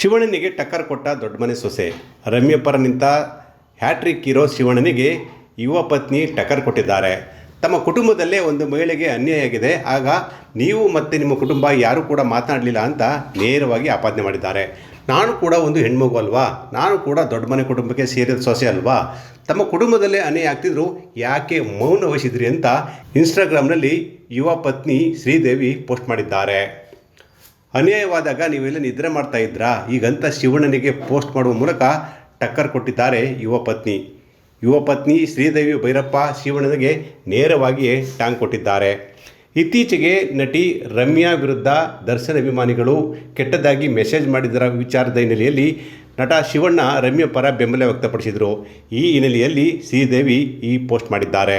ಶಿವಣ್ಣನಿಗೆ ಟಕ್ಕರ್ ಕೊಟ್ಟ ದೊಡ್ಡ ಮನೆ ಸೊಸೆ. ರಮ್ಯ ಪರ ನಿಂತ ಹ್ಯಾಟ್ರಿಕ್ ಇರೋ ಶಿವಣ್ಣನಿಗೆ ಯುವ ಪತ್ನಿ ಟಕ್ಕರ್ ಕೊಟ್ಟಿದ್ದಾರೆ. ತಮ್ಮ ಕುಟುಂಬದಲ್ಲೇ ಒಂದು ಮಹಿಳೆಗೆ ಅನ್ಯಾಯ ಆಗಿದೆ. ಆಗ ನೀವು ಮತ್ತು ನಿಮ್ಮ ಕುಟುಂಬ ಯಾರೂ ಕೂಡ ಮಾತನಾಡಲಿಲ್ಲ ಅಂತ ನೇರವಾಗಿ ಆಪಾದನೆ ಮಾಡಿದ್ದಾರೆ. ನಾನು ಕೂಡ ಒಂದು ಹೆಣ್ಮಗು ಅಲ್ವಾ? ನಾನು ಕೂಡ ದೊಡ್ಡ ಮನೆ ಕುಟುಂಬಕ್ಕೆ ಸೇರಿದ ಸೊಸೆ ಅಲ್ವಾ? ತಮ್ಮ ಕುಟುಂಬದಲ್ಲೇ ಅನ್ಯಾಯ ಆಗ್ತಿದ್ರು? ಯಾಕೆ ಮೌನ ವಹಿಸಿದ್ರಿ ಅಂತ ಇನ್ಸ್ಟಾಗ್ರಾಮ್ನಲ್ಲಿ ಯುವ ಪತ್ನಿ ಶ್ರೀದೇವಿ ಪೋಸ್ಟ್ ಮಾಡಿದ್ದಾರೆ. ಅನ್ಯಾಯವಾದಾಗ ನೀವೆಲ್ಲ ನಿದ್ರೆ ಮಾಡ್ತಾ ಇದ್ರಾ? ಈಗಂತ ಶಿವಣ್ಣನಿಗೆ ಪೋಸ್ಟ್ ಮಾಡುವ ಮೂಲಕ ಟಕ್ಕರ್ ಕೊಟ್ಟಿದ್ದಾರೆ ಯುವ ಪತ್ನಿ. ಯುವ ಪತ್ನಿ ಶ್ರೀದೇವಿ ಭೈರಪ್ಪ ಶಿವಣ್ಣನಿಗೆ ನೇರವಾಗಿಯೇ ಟಾಂಗ್ ಕೊಟ್ಟಿದ್ದಾರೆ. ಇತ್ತೀಚೆಗೆ ನಟಿ ರಮ್ಯಾ ವಿರುದ್ಧ ದರ್ಶನ ಅಭಿಮಾನಿಗಳು ಕೆಟ್ಟದಾಗಿ ಮೆಸೇಜ್ ಮಾಡಿದರ ವಿಚಾರದ ಹಿನ್ನೆಲೆಯಲ್ಲಿ ನಟ ಶಿವಣ್ಣ ರಮ್ಯ ಪರ ಬೆಂಬಲ ವ್ಯಕ್ತಪಡಿಸಿದರು. ಈ ಹಿನ್ನೆಲೆಯಲ್ಲಿ ಶ್ರೀದೇವಿ ಈ ಪೋಸ್ಟ್ ಮಾಡಿದ್ದಾರೆ.